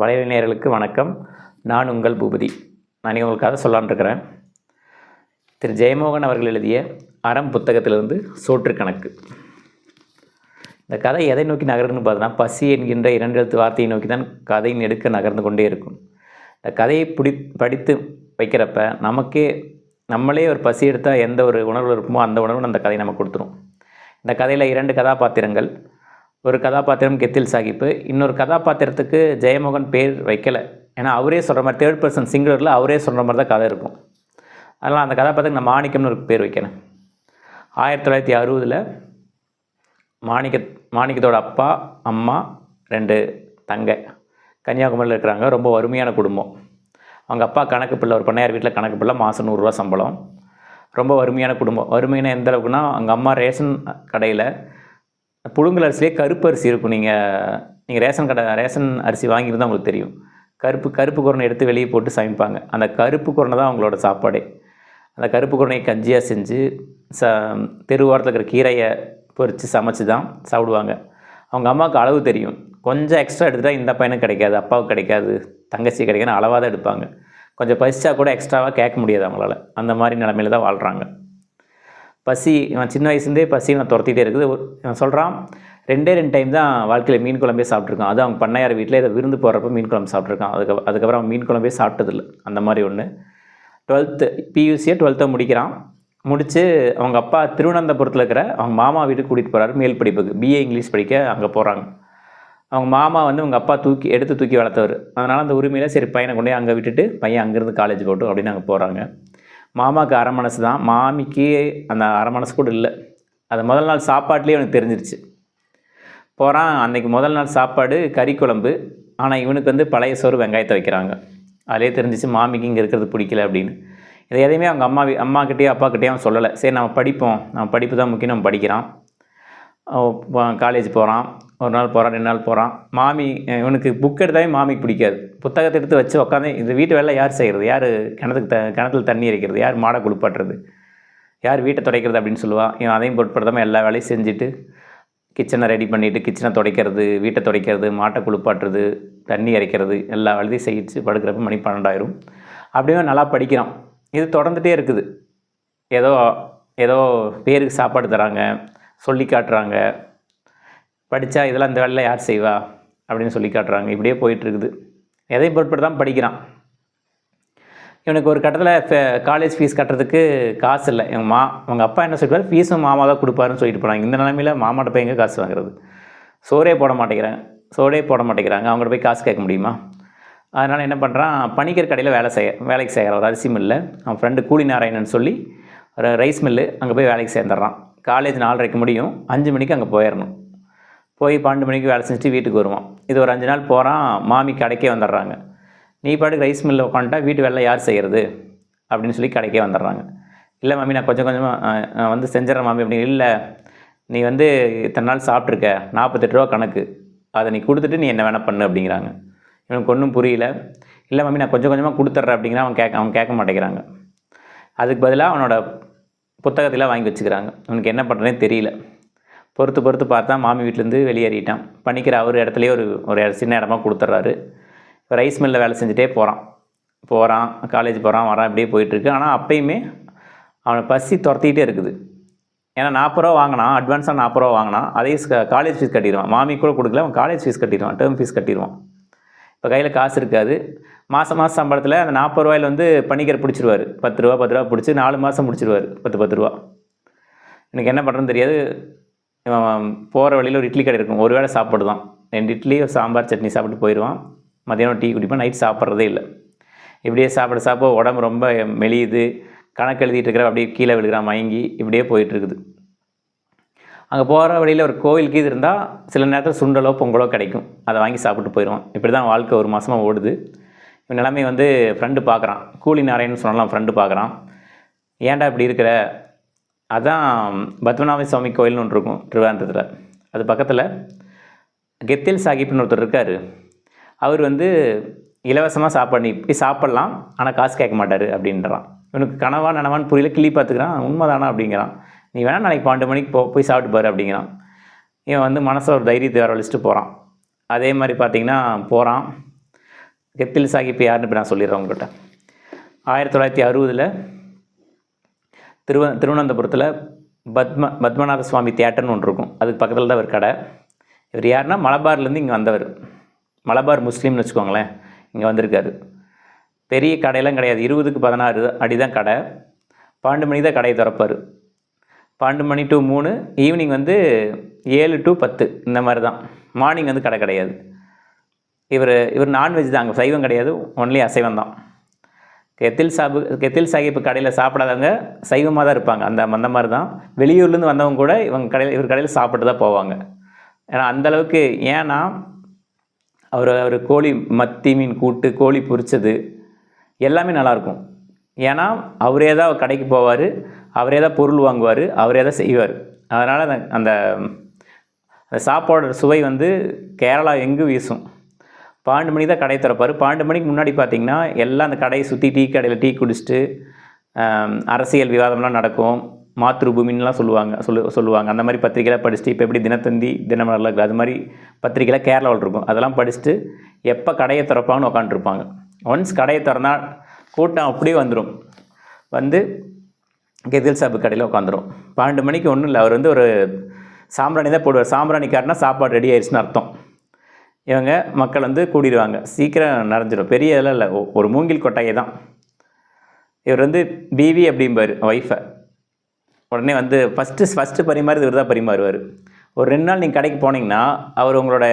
வலைவழி நேர்களுக்கு வணக்கம். நான் உங்கள் பூபதி. நான் உங்களுக்காக உங்களுக்கு கதை திரு ஜெயமோகன் அவர்கள் எழுதிய அறம் புத்தகத்திலிருந்து சோற்று கணக்கு. இந்த கதை எதை நோக்கி நகருதுன்னு பார்த்தோன்னா பசி என்கின்ற இரண்டு எழுத்து வார்த்தையை நோக்கி தான் கதையின் எடுக்க நகர்ந்து கொண்டே இருக்கும். இந்த கதையை பிடி படித்து வைக்கிறப்ப நமக்கே நம்மளே ஒரு பசி எடுத்தால் எந்த ஒரு உணர்வு இருக்குமோ அந்த உணர்வு அந்த கதை நமக்கு கொடுத்துரும். இந்த கதையில் இரண்டு கதாபாத்திரங்கள் ஒரு கதாபாத்திரம் கெத்தில் சாஹிப்பு இன்னொரு கதாபாத்திரத்துக்கு ஜெயமோகன் பேர் வைக்கலை. ஏன்னா அவரே சொல்கிற மாதிரி தேர்ட் பர்சன் சிங்குலரில் அவரே சொல்கிற மாதிரி தான் கதை இருக்கும். அதனால் அந்த கதாபாத்திரத்துக்கு நான் மாணிக்கம்னு ஒரு பேர் வைக்கிறேன் ஆயிரத்தி தொள்ளாயிரத்தி அறுபதில் மாணிக்க மாணிக்கத்தோட அப்பா அம்மா ரெண்டு தங்கை கன்னியாகுமரியில் இருக்கிறாங்க. ரொம்ப வறுமையான குடும்பம். அவங்க அப்பா கணக்கு பிள்ளை ஒரு பண்ணையார் வீட்டில் கணக்கு பிள்ளை மாதம் நூறுரூவா சம்பளம். ரொம்ப வறுமையான குடும்பம். வறுமையான எந்த அளவுக்குன்னா அவங்க அம்மா ரேஷன் கடையில் புழுங்கல் அரிசிலே கருப்பு அரிசி இருக்கும். நீங்கள் நீங்கள் ரேஷன் கடை ரேஷன் அரிசி வாங்கியிருந்தால் உங்களுக்கு தெரியும். கருப்பு கருப்பு குரணை எடுத்து வெளியே போட்டு சமைப்பாங்க. அந்த கருப்பு குரணை தான் அவங்களோட சாப்பாடே. அந்த கருப்பு குரணையை கஞ்சியாக செஞ்சு ச தெருவோரத்தில் இருக்கிற கீரையை பொரித்து சமைச்சு தான் சாப்பிடுவாங்க. அவங்க அம்மாவுக்கு அளவு தெரியும். கொஞ்சம் எக்ஸ்ட்ரா எடுத்துட்டால் இந்த பையனுக்கு கிடைக்காது அப்பாவுக்கு கிடைக்காது தங்கச்சி கிடைக்காதுன்னு அளவாக தான் எடுப்பாங்க. கொஞ்சம் பசிச்சா கூட எக்ஸ்ட்ராவாக கேட்க முடியாது அவங்களால. அந்த மாதிரி நிலமையில தான் வாழ்கிறாங்க பசி இவன் சின்ன வயசுலேருந்தே பசி இவன் துரத்திட்டே இருக்குது. இவன் சொல்கிறான் ரெண்டே ரெண்டு டைம் தான் வாழ்க்கையில் மீன் குழம்பே சாப்பிட்ருக்கான் அது அவங்க பண்ணையார் வீட்டில் இதை விருந்து போகிறப்ப மீன் குழம்பு சாப்பிட்ருக்கான் அதுக்கு அதுக்கப்புறம் அவன் மீன் குழம்பே சாப்பிட்டதில்ல. அந்த மாதிரி ஒன்று டுவெல்த்து பியூசியை டுவெல்த்தை முடிக்கிறான். முடித்து அவங்க அப்பா திருவனந்தபுரத்தில் இருக்கிற அவங்க மாமா வீட்டுக்கு கூட்டிகிட்டு போகிறாரு மேல் படிப்புக்கு. பிஏ இங்கிலீஷ் படிக்க அங்கே போகிறாங்க அவங்க மாமா வந்து அவங்க அப்பா தூக்கி எடுத்து தூக்கி வளர்த்தவர். அதனால் அந்த உரிமையில் சரி பையனை கொண்டு அங்கே விட்டுட்டு பையன் அங்கேருந்து காலேஜ் போட்டும் அப்படின்னு அங்கே போகிறாங்க மாமாவுக்கு அரை மனசு தான். மாமிக்கு அந்த அரை மனசு கூட இல்லை. அது முதல் நாள் சாப்பாட்லேயே அவனுக்கு தெரிஞ்சிருச்சு. போகிறான் அன்றைக்கி முதல் நாள் சாப்பாடு கறி குழம்பு. ஆனால் இவனுக்கு வந்து பழைய சோறு வெங்காயத்தை வைக்கிறாங்க. அதிலே தெரிஞ்சிச்சு மாமிக்கு இங்கே இருக்கிறது பிடிக்கல அப்படின்னு. இதை எதையுமே அவங்க அம்மா வீ- அம்மாக்கிட்டேயோ அவன் சொல்லலை. சரி நம்ம படிப்போம். நம்ம படிப்பு தான் முக்கியம். நம்ம படிக்கிறான். காலேஜ் போகிறான் ஒரு நாள் போகிறான் ரெண்டு நாள் போகிறான் மாமி இவனுக்கு புக் எடுத்தாவே மாமிக்கு பிடிக்காது. புத்தகத்தை எடுத்து வச்சு உட்காந்து இந்த வீட்டு வேலை யார் செய்கிறது யார் கிணத்துக்கு த கிணத்துல தண்ணி இறைக்கிறது யார் மாடை குளிப்பாட்டுறது? யார் வீட்டை துடைக்கிறது அப்படின்னு சொல்லுவான் இவன் அதையும் பொருட்படுத்தாமல் எல்லா வேலையும் செஞ்சுட்டு கிச்சனை ரெடி பண்ணிவிட்டு கிச்சனை துடைக்கிறது வீட்டை துடைக்கிறது மாட்டை குளிப்பாட்டுறது தண்ணி இறைக்கிறது எல்லா வேலையும் செய்யிச்சு படுக்கிறப்ப மணி பன்னெண்டாயிரம். அப்படியே நல்லா படிக்கிறான். இது தொடர்ந்துகிட்டே இருக்குது. ஏதோ ஏதோ பேருக்கு சாப்பாடு தராங்க சொல்லி காட்டுறாங்க. படித்தா இதெல்லாம் இந்த வேலையில் யார் செய்வா? அப்படின்னு சொல்லி காட்டுறாங்க. இப்படியே போயிட்டுருக்குது. எதையும் பொருட்படுத்தாமல் படிக்கிறான்? இவனுக்கு ஒரு கட்டத்தில் காலேஜ் ஃபீஸ் கட்டுறதுக்கு காசு இல்லை. எங்கள் மா அவங்க அப்பா என்ன சொல்லிட்டு ஃபீஸும் மாமா தான் கொடுப்பாருன்னு சொல்லிட்டு போனாங்க. இந்த நிலமையில மாமாட்ட போய் எங்கே காசு வாங்குறது? சோறே போட மாட்டேங்கிறாங்க. சோறே போட மாட்டேங்கிறாங்க. அவங்கள்ட்ட போய் காசு கேட்க முடியுமா? அதனால் என்ன பண்ணுறான் பணிக்கர் கடையில் வேலை செய்ய வேலைக்கு செய்கிறான் ஒரு அரிசி மில்லு. அவன் ஃப்ரெண்டு கூலி நாராயணன் சொல்லி ஒரு ரைஸ் மில்லு அங்கே போய் வேலைக்கு சேர்ந்துடுறான். காலேஜ் நாலரைக்கு முடியும். அஞ்சு மணிக்கு அங்கே போயிடணும். போய் பன்னெண்டு மணிக்கு வேலை செஞ்சுட்டு வீட்டுக்கு வருவான். இது ஒரு அஞ்சு நாள் போகிறான் மாமி கடைக்கே வந்துடுறாங்க. நீ பாட்டுக்கு ரைஸ் மில்லில் உட்காந்துட்டா வீட்டு வேலை யார் செய்கிறது அப்படின்னு சொல்லி கடைக்கே வந்துடுறாங்க. இல்லை மாமி நான் கொஞ்சம் கொஞ்சமாக நான் வந்து செஞ்சிடறேன் மாமி அப்படின்னு. இல்லை நீ வந்து இத்தனை நாள் சாப்பிட்ருக்க நாற்பத்தெட்டு ரூபா கணக்கு. அதை நீ கொடுத்துட்டு நீ என்ன வேணால் பண்ணு அப்படிங்கிறாங்க. இவனுக்கு ஒன்றும் புரியல. இல்லை மாமி நான் கொஞ்சம் கொஞ்சமாக கொடுத்துட்றேன் அப்படிங்கிற அவன் கேட்க அவன் கேட்க மாட்டேங்கிறாங்க. அதுக்கு பதிலாக அவனோட புத்தகத்தில் வாங்கி வச்சுக்கிறாங்க. அவனுக்கு என்ன பண்ணுறதுனே தெரியல. பொறுத்து பொறுத்து பார்த்தா மாமி வீட்டிலேருந்து வெளியேறிட்டான். பண்ணிக்கிற அவர் இடத்துலையே ஒரு ஒரு சின்ன இடமா கொடுத்துட்றாரு இப்போ ரைஸ் மில்லில் வேலை செஞ்சுட்டே போகிறான் போகிறான் காலேஜ் போகிறான் வரான் இப்படியே போயிட்டுருக்கு. ஆனால் அப்பயுமே அவனை பசி துரத்திக்கிட்டே இருக்குது. ஏன்னா நாற்பது ரூபா வாங்கினான் அட்வான்ஸாக நாற்பது ரூபா வாங்கினான். அதே காலேஜ் ஃபீஸ் கட்டிடுவான். மாமி கூட கொடுக்கல அவன் காலேஜ் ஃபீஸ் கட்டிடுவான் டேர்ம் ஃபீஸ் கட்டிடுவான். இப்போ கையில் காசு இருக்காது. மாதம் மாதம் சம்பளத்தில் அந்த நாற்பது ரூபாயில வந்து பணிக்கர் பிடிச்சிருவார். பத்து ரூபா பத்து ரூபா பிடிச்சி நாலு மாதம் பிடிச்சிருவார் பத்து பத்து ரூபா. எனக்கு என்ன பண்ணுறதுன்னு தெரியாது. போகிற வழியில் ஒரு இட்லி கடை இருக்கும். ஒரு வேளை சாப்பாடு தான் ரெண்டு இட்லி ஒரு சாம்பார் சட்னி சாப்பிட்டு போயிடுவான் மதியானம் டீ குடிப்பான் நைட் சாப்பிட்றதே இல்லை. இப்படியே சாப்பிட சாப்பிட உடம்பு ரொம்ப மெலியுது. கணக்கு எழுதிட்டு இருக்கிற அப்படியே கீழே விழுகிறான் மயங்கி இப்படியே போயிட்டுருக்குது. அங்கே போகிற வழியில் ஒரு கோயிலுக்கு இது இருந்தால் சில நேரத்தில் சுண்டலோ பொங்கலோ கிடைக்கும். அதை வாங்கி சாப்பிட்டு போயிடுவான் இப்படி தான் வாழ்க்கை ஒரு மாதமாக ஓடுது. இவன் நிலைமை வந்து ஃப்ரெண்டு பார்க்குறான் கூலி நாராயணன் சொன்னாலும் ஃப்ரெண்டு பார்க்குறான் ஏன்டா இப்படி இருக்கிற? அதான் பத்மநாப சுவாமி கோயில்னு ஒன்று இருக்கும் திருவாரூரத்தில் அது பக்கத்தில் கெத்தில் சாஹிப்னு ஒருத்தர் இருக்கார். அவர் வந்து இலவசமாக சாப்பாடு இப்படி சாப்பிட்லாம் ஆனால் காசு கேட்க மாட்டார் அப்படின்றான். இவனுக்கு கனவா நனவான்னு புரியல கிளி பார்த்துக்கிறான். உண்மைதானா அப்படிங்கிறான். நீ வேணால் நாளைக்கு பன்னெண்டு மணிக்கு போ போய் சாப்பிட்டு பாரு அப்படிங்கிறான். இவன் வந்து மனசில் ஒரு தைரியத்தை வரவழைச்சிட்டு போகிறான் அதே மாதிரி பார்த்தீங்கன்னா போகிறான் கெத்தில் சாஹிப் யாருன்னு இப்போ நான் சொல்லிடுறேன் உங்கள்கிட்ட ஆயிரத்தி தொள்ளாயிரத்தி அறுபதில் திருவ திருவனந்தபுரத்தில் பத்ம பத்மநாத சுவாமி தியேட்டர்னு ஒன்று இருக்கும். அதுக்கு பக்கத்தில் தான் ஒரு கடை. இவர் யாருன்னா மலபார்லேருந்து இங்கே வந்தவர். மலபார் முஸ்லீம்னு வச்சுக்கோங்களேன். இங்கே வந்திருக்காரு. பெரிய கடையெல்லாம் கிடையாது. இருபதுக்கு பதினாறு அடி தான் கடை. பன்னெண்டு மணிக்கு தான் கடையை திறப்பார். பன்னெண்டு மணி டு மூணு ஈவினிங் வந்து ஏழு டு பத்து. இந்த மாதிரி தான். மார்னிங் வந்து கடை கிடையாது. இவர் இவர் நான்வெஜ் தான். அங்கே சைவம் கிடையாது. ஒன்லி அசைவம் தான். கெத்தில் சாபு கெத்தில் சாஹிப் கடையில் சாப்பிடாதவங்க சைவமாக தான் இருப்பாங்க. அந்த அந்த மாதிரி தான் வெளியூர்லேருந்து வந்தவங்க கூட இவங்க கடையில் இவர் கடையில் சாப்பிட்டு தான் போவாங்க. ஏன்னா அந்தளவுக்கு ஏன்னா அவர் அவர் கோழி மத்தி மீன் கூட்டு கோழி பொரிச்சது எல்லாமே நல்லாயிருக்கும். ஏன்னா அவரே தான் கடைக்கு போவார் அவரே தான் பொருள் வாங்குவார் அவரே தான் செய்வார். அதனால் அந்த அந்த சாப்பாடோட சுவை வந்து கேரளா எங்கு வீசும்? பன்னெண்டு மணிக்கு தான் கடை திறப்பார். பன்னெண்டு மணிக்கு முன்னாடி பார்த்தீங்கன்னா எல்லாம் அந்த கடையை சுற்றி டீ கடையில் டீ குடிச்சிட்டு அரசியல் விவாதம்லாம் நடக்கும். மாத்ருபூமின்லாம் சொல்லுவாங்க சொல்லு சொல்லுவாங்க. அந்த மாதிரி பத்திரிக்கைலாம் படிச்சுட்டு இப்போ எப்படி தினத்தந்தி தினமலர்லாம் இருக்குது அது மாதிரி பத்திரிகைலாம் கேரளாவில் இருக்கும். அதெல்லாம் படிச்சுட்டு எப்போ கடையை திறப்பாங்கன்னு உட்காந்துருப்பாங்க ஒன்ஸ் கடையை திறந்தால் கூட்டம் அப்படியே வந்துடும் வந்து கெதில் சாப்பு கடையில் உட்காந்துரும் பன்னெண்டு மணிக்கு ஒன்றும் இல்லை அவர் வந்து ஒரு சாம்பிராணி தான் போடுவார். சாம்பிராணி காட்டினா சாப்பாடு ரெடி ஆயிடுச்சுன்னு அர்த்தம். இவங்க மக்கள் வந்து கூடிடுவாங்க. சீக்கிரம் நிறைஞ்சிடும் பெரிய இதெல்லாம் இல்லை. ஒரு மூங்கில் கொட்டாயை தான். இவர் வந்து பிவி அப்படிம்பார் ஒய்ஃபை உடனே வந்து ஃபஸ்ட்டு ஃபஸ்ட்டு பரிமாறுறது இவர் தான் பரிமாறுவார். ஒரு ரெண்டு நாள் நீங்கள் கடைக்கு போனீங்கன்னா அவர் உங்களோட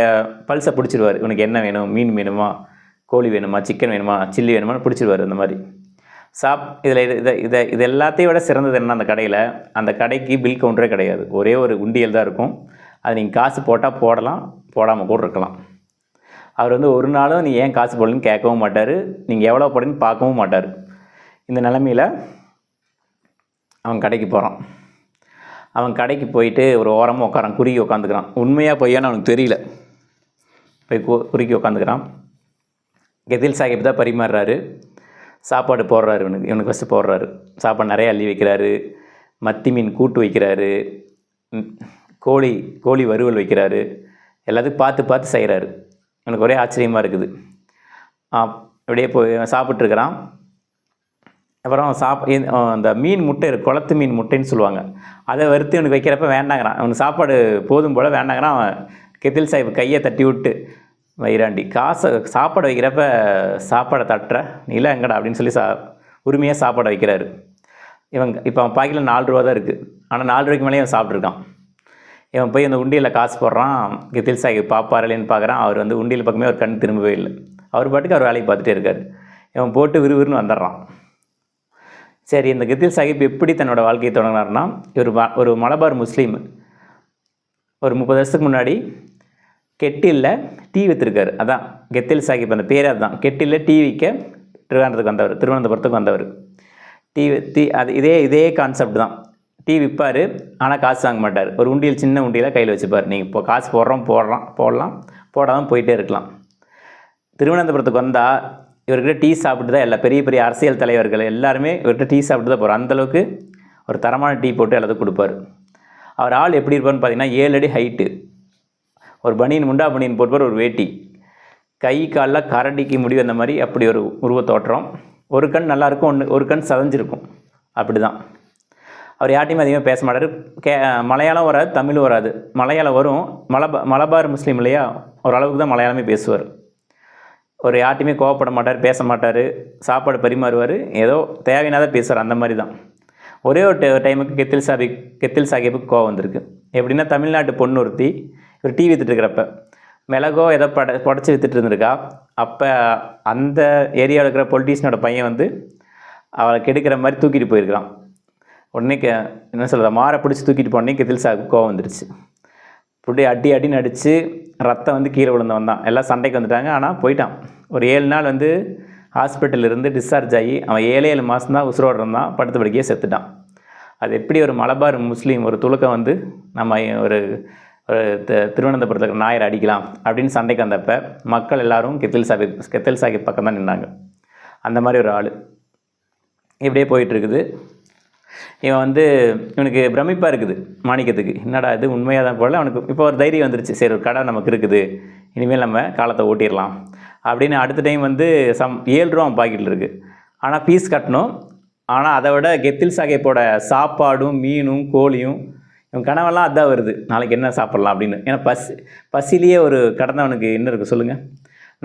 பல்ஸை பிடிச்சிருவார். உனக்கு என்ன வேணும்? மீன் வேணுமா? கோழி வேணுமா? சிக்கன் வேணுமா? சில்லி வேணுமான்னு பிடிச்சிருவார் அந்த மாதிரி. சாப் இதில் இது இதை இதை இது எல்லாத்தையும் விட சிறந்தது என்ன அந்த கடையில் அந்த கடைக்கு பில் கவுண்டரே கிடையாது. ஒரே ஒரு உண்டியல் தான் இருக்கும். அது நீங்கள் காசு போட்டால் போடலாம் போடாமல் கூட இருக்கலாம். அவர் வந்து ஒரு நாளும் நீ ஏன் காசு போடலன்னு கேட்கவும் மாட்டார். நீங்கள் எவ்வளோ போடுன்னு பார்க்கவும் மாட்டார். இந்த நிலமையில் அவன் கடைக்கு போகிறான் அவன் கடைக்கு போயிட்டு ஒரு ஓரமாக உட்காரான் குறுக்கி உட்காந்துக்கிறான் உண்மையாக பொய்யான்னு அவனுக்கு தெரியல. போய் கு குறுக்கி உட்காந்துக்கிறான் கெதில் சாஹிப் தான் பரிமாறுறாரு. சாப்பாடு போடுறாரு இவனுக்கு இவனுக்கு ஃபஸ்ட்டு போடுறாரு. சாப்பாடு நிறைய அள்ளி வைக்கிறாரு. மத்தி மீன் கூட்டு வைக்கிறாரு. கோழி கோழி வறுவல் வைக்கிறாரு. எல்லாத்தையும் பார்த்து பார்த்து செய்கிறாரு எனக்கு ஒரே ஆச்சரியமாக இருக்குது. அப்படியே போய் சாப்பிட்ருக்கிறான் அப்புறம் சாப் அந்த மீன் முட்டை குளத்து மீன் முட்டைன்னு சொல்லுவாங்க. அதை வறுத்து இவனுக்கு வைக்கிறப்ப வேண்டாங்கிறான். அவனுக்கு சாப்பாடு போதும் போல் வேண்டாங்கிறான். அவன் கெத்தில் சாஹிப் கையை தட்டி விட்டு வைராண்டி காசை சாப்பாடு வைக்கிறப்ப சாப்பாடை தட்டுற? நீலாம் எங்கடா? அப்படின்னு சொல்லி சா உரிமையாக சாப்பாடு வைக்கிறாரு. இவன் இப்போ அவன் பாக்கெட்டில் நாலு ரூபா தான் இருக்குது ஆனால் நாலு ரூபாய்க்கு மேலே அவன் சாப்பிட்ருக்கான் இவன் போய் அந்த உண்டியில் காசு போடுறான். கெத்தில் சாஹிப் பாப்பார் பார்க்குறான் அவர் வந்து உண்டியல் பக்கமே ஒரு கண் திரும்பவே இல்லை. அவர் பாட்டுக்கு அவர் வேலையை பார்த்துட்டே இருக்கார். இவன் போட்டு விறுவிறுன்னு வந்துடுறான். சரி இந்த கெத்தில் சாஹிப் எப்படி தன்னோட வாழ்க்கையை தொடங்கினார்னா இவர் ம- ஒரு மலபார் முஸ்லீம். ஒரு முப்பது வருஷத்துக்கு முன்னாடி கெட்டிலில் டீ விற்றுருக்காரு அதான் கெத்தில் சாஹிப் அந்த பேர் அதுதான். கெட்டிலில் டீ விற்க திருவனந்தபுரத்துக்கு வந்தவர். திருவனந்தபுரத்துக்கு வந்தவர். டீ டீ அது இதே இதே கான்செப்ட் தான். டீ விற்பார் ஆனால் காசு வாங்க மாட்டார். ஒரு உண்டியல் சின்ன உண்டியில் கையில் வச்சுப்பார். நீங்கள் இப்போ காசு போடுறோம் போடலாம் போடலாம் போடாமல் போயிட்டே இருக்கலாம். திருவனந்தபுரத்துக்கு வந்தால் இவர்கிட்ட டீ சாப்பிட்டு தான் எல்லா பெரிய பெரிய அரசியல் தலைவர்கள் எல்லாருமே இவர்கிட்ட டீ சாப்பிட்டு தான் போகிறார் அந்தளவுக்கு ஒரு தரமான டீ போட்டு எல்லாத்துக்கும் கொடுப்பாரு. அவர் ஆள் எப்படி இருப்பார்னு பார்த்தீங்கன்னா ஏழு அடி ஹைட்டு ஒரு பனியன் முண்டா பனியன் போட்டுப்பார் ஒரு வேட்டி. கை காலில் கரடிக்கு முடி வந்த மாதிரி அப்படி ஒரு உருவத் தோற்றம். ஒரு கண் நல்லாயிருக்கும் ஒன்று ஒரு கண் சதஞ்சிருக்கும். அப்படி தான் அவர் யார்ட்டையுமே அதிகமாக பேச மாட்டார். கே மலையாளம் வராது தமிழும் வராது. மலையாளம் வரும். மலபா மலபார் முஸ்லீம் இல்லையா? ஓரளவுக்கு தான் மலையாளமே பேசுவார். ஒரு யார்ட்டையுமே கோவப்பட மாட்டார் பேச மாட்டார். சாப்பாடு பரிமாறுவார். ஏதோ தேவையானதை பேசுவார். அந்த மாதிரி தான். ஒரே ஒரு டை- டைமுக்கு கெத்தில் சாபி கெத்தில் சாஹிப்புக்கு கோவம் வந்திருக்கு. எப்படின்னா தமிழ்நாட்டு பொண்ணு ஒருத்தி ஒரு டீ வித்துட்டுருக்கிறப்ப மிளகோ ஏதோ பட புடச்சி வித்துட்டு இருந்திருக்கா. அப்போ அந்த ஏரியாவில் இருக்கிற பொலிட்டீஷியனோட பையன் வந்து அவளை கெடுக்கிற மாதிரி தூக்கிட்டு போயிருக்கிறான். உடனே கே என்ன சொல்கிறது மாரை பிடிச்சி தூக்கிட்டு போனே கெத்தில் சாக்கு கோவம் வந்துருச்சு. இப்படி அடி அடின்னு அடித்து ரத்தம் வந்து கீழே விழுந்து வந்தான் எல்லாம் சண்டைக்கு வந்துட்டாங்க ஆனால் போயிட்டான். ஒரு ஏழு நாள் வந்து ஹாஸ்பிட்டலில் இருந்து டிஸ்சார்ஜ் ஆகி அவன் ஏழு ஏழு மாதம் தான் உசுரோடு இருந்தான் படுத்து படுக்கையே செத்துட்டான். அது எப்படி ஒரு மலபார் முஸ்லீம் ஒரு துளுக்கம் வந்து நம்ம ஒரு ஒரு திருவனந்தபுரத்தில் இருக்கிற ஞாயிறு அடிக்கலாம் அப்படின்னு சண்டைக்கு வந்தப்ப மக்கள் எல்லாரும் கெத்தில் சாஹிப் கெத்தில் சாஹிப் பக்கம் தான் நின்னாங்க. அந்த மாதிரி ஒரு ஆள். இப்படியே போயிட்டுருக்குது இவன் வந்து இவனுக்கு பிரமிப்பாக இருக்குது மாணிக்கத்துக்கு. என்னடா இது? உண்மையாக தான் போல? அவனுக்கு இப்போ ஒரு தைரியம் வந்துருச்சு. சரி ஒரு கடை நமக்கு இருக்குது. இனிமேல் நம்ம காலத்தை ஓட்டிடலாம். அப்படின்னு அடுத்த டைம் வந்து சம் ஏழு ரூபா பாக்கெட்டில் இருக்குது ஆனால் ஃபீஸ் கட்டணும். ஆனால் அதை விட கெத்தில் சாஹேப்போட சாப்பாடும் மீனும் கோழியும் இவன் கனவெல்லாம் அதான் வருது. நாளைக்கு என்ன சாப்பிட்லாம் அப்படின்னு. ஏன்னா பசி பசிலேயே ஒரு கடந்தவனுக்கு என்ன இருக்குது சொல்லுங்கள்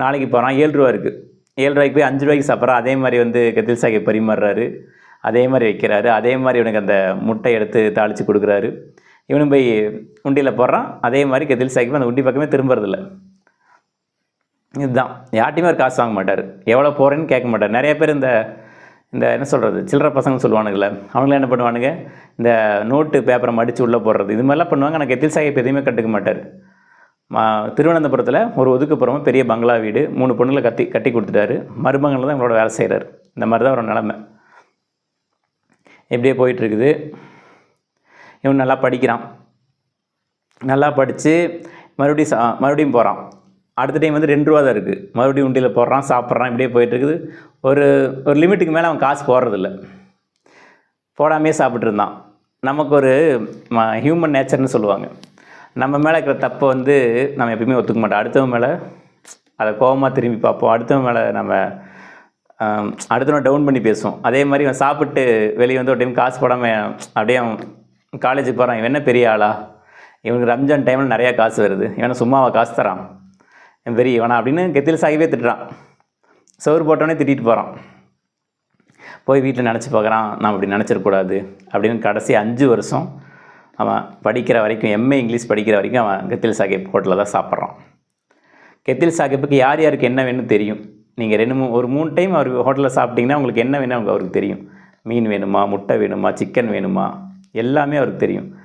நாளைக்கு போகிறான் ஏழு ரூபா இருக்குது ஏழு ரூபாய்க்கு போய் அஞ்சு ரூபாய்க்கு சாப்பிட்றான். அதே மாதிரி வந்து கெத்தில் சாஹேப் பரிமாறுறாரு. அதே மாதிரி வைக்கிறாரு. அதே மாதிரி இவனுக்கு அந்த முட்டை எடுத்து தாளித்து கொடுக்குறாரு. இவனும் போய் உண்டியில் போடுறான். அதே மாதிரி கெதில் சாஹிப் அந்த உண்டி பக்கமே திரும்புறதில்ல. இதுதான். யார்ட்டையுமே ஒரு காசு வாங்க மாட்டார். எவ்வளோ போகிறேன்னு கேட்க மாட்டார். நிறைய பேர் இந்த இந்த என்ன சொல்கிறது சில்லற பசங்க சொல்லுவானுங்களே அவங்களாம் என்ன பண்ணுவானுங்க? இந்த நோட்டு பேப்பரை மடித்து உள்ளே போடுறது. இது மாதிரிலாம் பண்ணுவாங்க. ஆனால் கெத்தில் சாஹிப் எதையுமே கட்டுக்க மாட்டார். மா திருவனந்தபுரத்தில் ஒரு ஒதுக்குப்புறமா பெரிய பங்களா வீடு. மூணு பொண்ணுங்களை கட்டி கட்டி கொடுத்துட்டாரு. மருமகனில் தான் இவங்களோட வேலை செய்கிறார் இந்த மாதிரி தான் ஒரு நிலமை. இப்படியே போயிட்டுருக்குது. இவன் நல்லா படிக்கிறான். நல்லா படித்து மறுபடியும் சா மறுபடியும் போகிறான் அடுத்த டைம் வந்து ரெண்டு ரூபா தான் இருக்குது மறுபடியும் உண்டியில் போடுறான் சாப்பிட்றான் இப்படியே போயிட்டுருக்குது. ஒரு ஒரு லிமிட்டுக்கு மேலே அவன் காசு போடுறதில்ல. போடாமே சாப்பிட்ருந்தான் நமக்கு ஒரு ஹியூமன் நேச்சர்னு சொல்லுவாங்க. நம்ம மேலே இருக்கிற தப்பை வந்து நம்ம எப்பயுமே ஒத்துக்க மாட்டோம். அடுத்தவன் மேலே அதை கோபமாக திரும்பி பார்ப்போம். அடுத்தவன் மேலே நம்ம ஆம், அடுத்தவன் டவுன் பண்ணி பேசுவோம். அதே மாதிரி இவன் சாப்பிட்டு வெளியே வந்து ஒரு டைம் காசு போடாமல் அப்படியே அவன் காலேஜுக்கு போகிறான் இவன் என்ன பெரிய ஆளா? இவனுக்கு ரம்ஜான் டைமில் நிறையா காசு வருது. இவனை சும்மாவை காசு தரான்? இவன் பெரிய இவனா அப்படின்னு கெத்தில் சாகிவே திட்டுறான். சோறு போட்டோன்னே திட்டிகிட்டு போகிறான் போய் வீட்டில் நினச்சி பார்க்குறான் நான் அப்படி நினச்சிடக்கூடாது அப்படின்னு கடைசி அஞ்சு வருஷம் அவன் படிக்கிற வரைக்கும் எம்ஏ இங்கிலீஷ் படிக்கிற வரைக்கும் அவன் கெத்தில் சாகிப் ஹோட்டலில் தான் சாப்பிட்றான். கெத்தில் சாகிப்புக்கு யார் யாருக்கு என்ன வேணும்னு தெரியும். நீங்கள் ரெண்டு மூ ஒரு மூணு டைம் அவர் ஹோட்டலில் சாப்பிட்டீங்கன்னா உங்களுக்கு என்ன வேணும் அவங்க அவருக்கு தெரியும். மீன் வேணுமா முட்டை வேணுமா சிக்கன் வேணுமா? எல்லாமே அவருக்கு தெரியும்.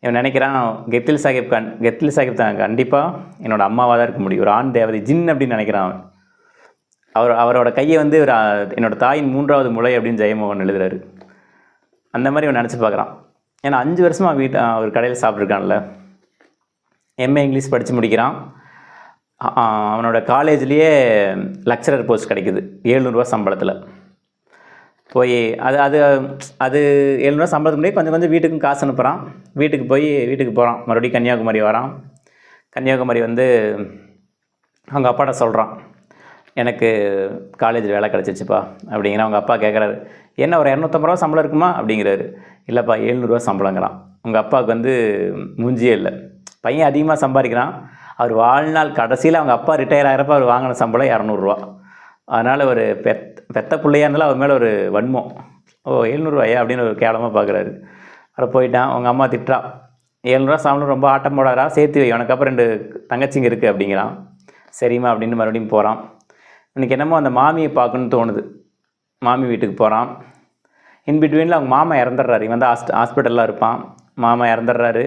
இவன் நினைக்கிறான் கெத்தில் சாஹிப் கண் கெத்தில் சாஹிப் தான் கண்டிப்பாக என்னோடய அம்மாவாக தான் இருக்க முடியும். ஒரு ஆண் தேவதை ஜின் அப்படின்னு நினைக்கிறான் அவன். அவர் அவரோட கையை வந்து ஒரு, என்னோடய என்னோட தாயின் மூன்றாவது முளை அப்படின்னு ஜெயமோகன் எழுதுறாரு. அந்த மாதிரி இவன் நினச்சி பார்க்குறான். ஏன்னா அஞ்சு வருஷமாக வீட்டு அவர் கடையில் சாப்பிட்ருக்கான்ல எம்ஏ இங்கிலீஷ் படித்து முடிக்கிறான். அவனோட காலேஜ்லேயே லெக்சரர் போஸ்ட் கிடைக்குது. ஏழ்நூறுவா சம்பளத்தில். போய் அது அது அது ஏழ்நூறுவா சம்பளத்துக்கு முன்னாடி கொஞ்சம் கொஞ்சம் வீட்டுக்கும் காசு அனுப்புகிறான் வீட்டுக்கு போய் வீட்டுக்கு போகிறான் மறுபடியும் கன்னியாகுமரி வரான். கன்னியாகுமரி வந்து அவங்க அப்பாட்ட சொல்கிறான் எனக்கு காலேஜில் வேலை கிடச்சிச்சுப்பா அப்படிங்கிற அவங்க அப்பா கேட்குறாரு என்ன ஒரு இரநூத்தம்பது ரூபா சம்பளம் இருக்குமா? அப்படிங்கிறாரு. இல்லைப்பா ஏழ்நூறுவா சம்பளங்கிறான். உங்கள் அப்பாவுக்கு வந்து மூஞ்சியே இல்லை. பையன் அதிகமாக சம்பாதிக்கிறான். அவர் வாழ்நாள் கடைசியில் அவங்க அப்பா ரிட்டையர் ஆகிறப்ப அவர் வாங்கின சம்பளம் இரநூறுவா. அதனால் ஒரு பெத் பெத்த பிள்ளையா இருந்தாலும் அவர் மேலே ஒரு வன்மம். ஓ எழுநூறுவாயா அப்படின்னு ஒரு கேவலமாக பார்க்குறாரு அப்புறம் போயிட்டான். அவங்க அம்மா திட்டுறா. ஏழ்நூறுவா சம்பளம் ரொம்ப ஆட்டம் போடாரா சேர்த்து வை. உனக்கு அப்புறம் ரெண்டு தங்கச்சிங்க இருக்குது அப்படிங்கிறான். சரிம்மா அப்படின்னு மறுபடியும் போகிறான் இன்னைக்கு என்னமோ அந்த மாமியை பார்க்கணுன்னு தோணுது. மாமி வீட்டுக்கு போகிறான் இன் பிட்வீனில் அவங்க மாமா இறந்துடுறாரு. இவன் வந்து ஹாஸ்ட் ஹாஸ்பிட்டலில் இருப்பான். மாமா இறந்துடுறாரு.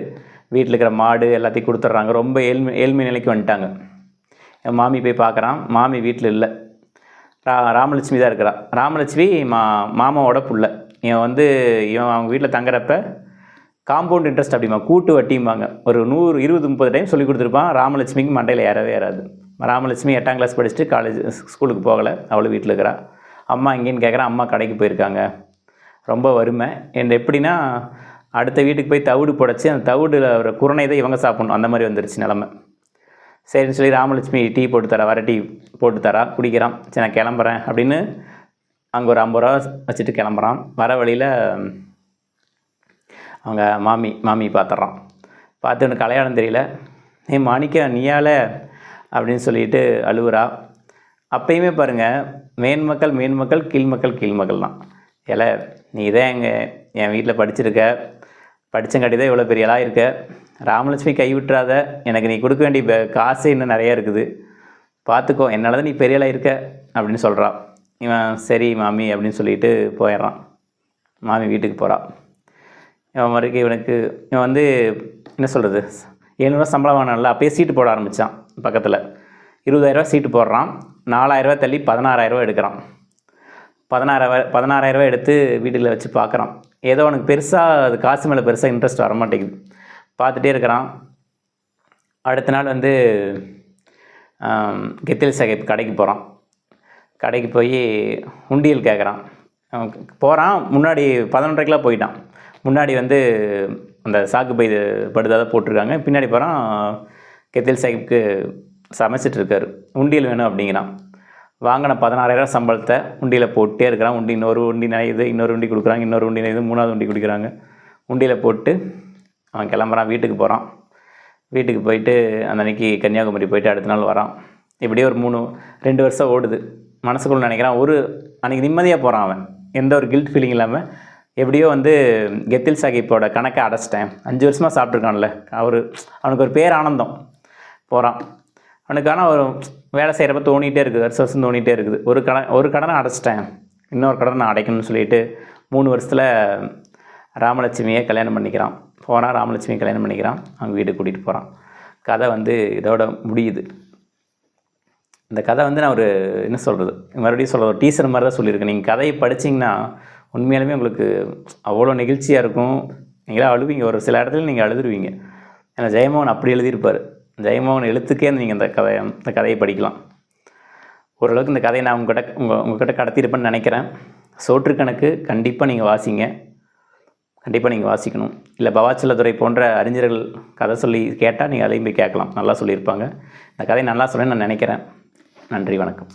வீட்டில் இருக்கிற மாடு எல்லாத்தையும் கொடுத்துட்றாங்க. ரொம்ப ஏழ்மை ஏழ்மை நிலைக்கு வந்துட்டாங்க. என் மாமி போய் பார்க்குறான். மாமி வீட்டில் இல்லை. ரா ராமலட்சுமி தான் இருக்கிறான் ராமலட்சுமி மா மாமாவோட புள்ள. இவன் வந்து இவன் அவங்க வீட்டில் தங்குறப்ப காம்பவுண்ட் இன்ட்ரெஸ்ட் அப்படிமா கூட்டு வட்டிம்பாங்க. ஒரு நூறு இருபது முப்பது டைம் சொல்லி கொடுத்துருப்பான். ராமலட்சுமிக்கு மண்டையில் ஏறவே ஏறாது. ராமலட்சுமி எட்டாம் கிளாஸ் படிச்சுட்டு காலேஜ் ஸ்கூலுக்கு போகலை. அவளும் வீட்டில் இருக்கிறா. அம்மா எங்கேன்னு கேட்குறான் அம்மா கடைக்கு போயிருக்காங்க. ரொம்ப வறுமை. என் எப்படின்னா அடுத்த வீட்டுக்கு போய் தவிடு புடைச்சி அந்த தவிடில் ஒரு குரணை தான் இவங்க சாப்பிடணும். அந்த மாதிரி வந்துருச்சு நிலமை. சரின்னு சொல்லி ராமலட்சுமி டீ போட்டு தரா வர டீ போட்டு தரா குடிக்கிறான். சரி நான் கிளம்புறேன் அப்படின்னு அங்கே ஒரு ஐம்பது ரூபா வச்சுட்டு கிளம்புறான். வர வழியில் அவங்க மாமி மாமி பார்த்துட்றான். பார்த்து எனக்கு கல்யாணம் தெரியல. ஏ மாணிக்க நீயால? அப்படின்னு சொல்லிட்டு அழுவுறா. அப்பயுமே பாருங்கள் மேன்மக்கள் மக்கள் கீழ் மக்கள் தான் இல்லை நீ தான் எங்கள் என் வீட்டில் படிச்சிருக்க? படித்தங்காட்டி தான் இவ்வளோ பெரிய இருக்க. ராமலட்சுமி கைவிட்டுறாத எனக்கு நீ கொடுக்க வேண்டிய காசு இன்னும் நிறையா இருக்குது. பார்த்துக்கோ என்னால் தான் நீ பெரிய இருக்க அப்படின்னு சொல்கிறான் இவன் சரி மாமி அப்படின்னு சொல்லிட்டு போயிடுறான். மாமி வீட்டுக்கு போகிறான் இவன் மறுக்கு இவனுக்கு இவன் வந்து என்ன சொல்கிறது ஏழ்நூறுவா சம்பளம் வாங்கினால அப்போயே சீட்டு போட ஆரம்பித்தான் பக்கத்தில். இருபதாயிரரூவா சீட்டு போடுறான். நாலாயிரரூவா தள்ளி பதினாறாயிரரூவா எடுக்கிறான். பதினாறாயிரம் பதினாறாயிரரூவா எடுத்து வீட்டில் வச்சு பார்க்குறான் ஏதோ அவனுக்கு பெருசாக அது காசு மேலே பெருசாக இன்ட்ரெஸ்ட் வரமாட்டேங்குது. பார்த்துட்டே இருக்கிறான். அடுத்த நாள் வந்து கெத்தில் சாஹிப் கடைக்கு போகிறான் கடைக்கு போய் உண்டியல் கேட்குறான் போகிறான் முன்னாடி பதினொன்றரைக்கெலாம் போயிட்டான். முன்னாடி வந்து அந்த சாக்கு பை படுதாக போட்டிருக்காங்க. பின்னாடி போகிறான் கெத்தில் சாஹிப்க்கு சமைச்சிட்ருக்காரு உண்டியல் வேணும் அப்படிங்கிறான். வாங்கின பதினாறாயிரம் சம்பளத்தை உண்டியில் போட்டே இருக்கிறான். உண்டி இன்னொரு உண்டி நினையுது இன்னொரு உண்டி கொடுக்குறாங்க இன்னொரு உண்டி நினையுது மூணாவது உண்டி கொடுக்குறாங்க. உண்டியில் போட்டு அவன் கிளம்புறான் வீட்டுக்கு போகிறான் வீட்டுக்கு போயிட்டு அந்த அன்னைக்கு கன்னியாகுமரி போயிட்டு அடுத்த நாள் வரான். இப்படியே ஒரு மூணு ரெண்டு வருஷம் ஓடுது. மனசுக்குள்ள நினைக்கிறான் ஒரு அன்றைக்கி நிம்மதியாக போகிறான் அவன். எந்த ஒரு கில்ட் ஃபீலிங் இல்லாமல் எப்படியோ வந்து கெத்தில் சாஹிப்போட கணக்கை அடைச்சிட்டேன். அஞ்சு வருஷமாக சாப்பிட்ருக்கான்ல அவர் அவனுக்கு ஒரு பேர் ஆனந்தம் போகிறான் அவனுக்கு ஆனால் ஒரு வேலை செய்கிறப்ப தோணிகிட்டே இருக்குது வருஷம் வருஷம் தோணிகிட்டே இருக்குது. ஒரு கடன் ஒரு கடனை அடைச்சிட்டேன். இன்னொரு கடனை நான் அடைக்கணும்னு சொல்லிட்டு மூணு வருஷத்தில் ராமலட்சுமியை கல்யாணம் பண்ணிக்கிறான். போனால் ராமலட்சுமியை கல்யாணம் பண்ணிக்கிறான். அவங்க வீடு கூட்டிகிட்டு போகிறான் கதை வந்து இதோட முடியுது. இந்த கதை வந்து நான் ஒரு என்ன சொல்கிறது மறுபடியும் சொல்கிறது ஒரு டீசர் மாதிரி தான் சொல்லியிருக்கேன். நீங்கள் கதையை படிச்சீங்கன்னா உண்மையாலுமே உங்களுக்கு அவ்வளோ நெகிழ்ச்சியாக இருக்கும். நீங்களாம் அழுவீங்க. ஒரு சில இடத்துல நீங்கள் அழுதுருவீங்க. ஏன்னா ஜெயமோகன் அப்படி எழுதியிருப்பார். ஜெயமோகன் எழுத்துக்கே நீங்கள் இந்த கதையை இந்த கதையை படிக்கலாம். ஓரளவுக்கு இந்த கதையை நான் உங்ககிட்ட உங்கள் உங்ககிட்ட கடத்தியிருப்பேன்னு நினைக்கிறேன். சோற்று கணக்கு கண்டிப்பாக நீங்கள் வாசிங்க. கண்டிப்பாக நீங்கள் வாசிக்கணும். இல்லை பவாச்சலதுரை போன்ற அறிஞர்கள் கதை சொல்லி கேட்டால் நீங்கள் அதையும் போய் கேட்கலாம். நல்லா சொல்லியிருப்பாங்க. இந்த கதை நல்லா சொன்னேன்னு நான் நினைக்கிறேன். நன்றி வணக்கம்.